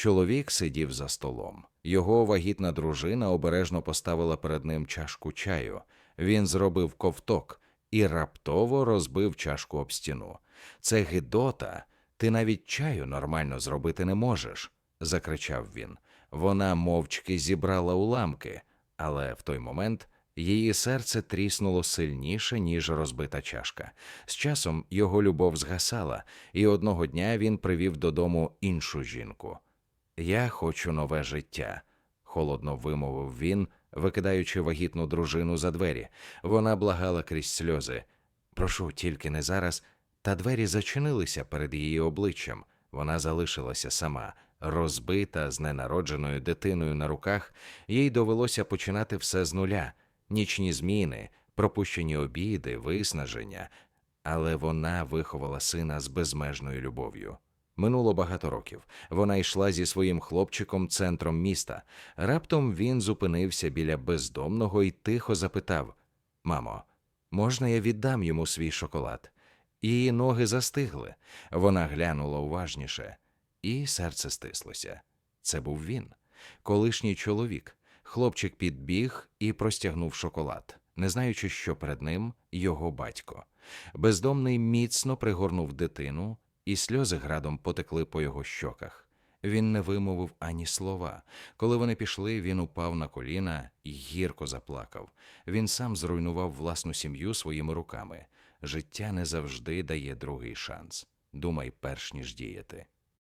Чоловік сидів за столом. Його вагітна дружина обережно поставила перед ним чашку чаю. Він зробив ковток і раптово розбив чашку об стіну. Це гидота. Ти навіть чаю нормально зробити не можеш, закричав він. Вона мовчки зібрала уламки, але в той момент її серце тріснуло сильніше, ніж розбита чашка. З часом його любов згасала, і одного дня він привів додому іншу жінку. Я хочу нове життя, холодно вимовив він, викидаючи вагітну дружину за двері. Вона благала крізь сльози. Прошу, тільки не зараз. Та двері зачинилися перед її обличчям. Вона залишилася сама, розбита з ненародженою дитиною на руках, їй довелося починати все з нуля, нічні зміни, пропущені обіди, виснаження, але вона виховала сина з безмежною любов'ю. Минуло багато років. Вона йшла зі своїм хлопчиком центром міста. Раптом він зупинився біля бездомного і тихо запитав: Мамо, можна я віддам йому свій шоколад? Її ноги застигли. Вона глянула уважніше, і серце стислося. Це був він, колишній чоловік. Хлопчик підбіг і простягнув шоколад, не знаючи, що перед ним його батько. Бездомний міцно пригорнув дитину, і сльози градом потекли по його щоках. Він не вимовив ані слова. Коли вони пішли, він упав на коліна і гірко заплакав. Він сам зруйнував власну сім'ю своїми руками. Життя не завжди дає другий шанс. Думай, перш ніж діяти.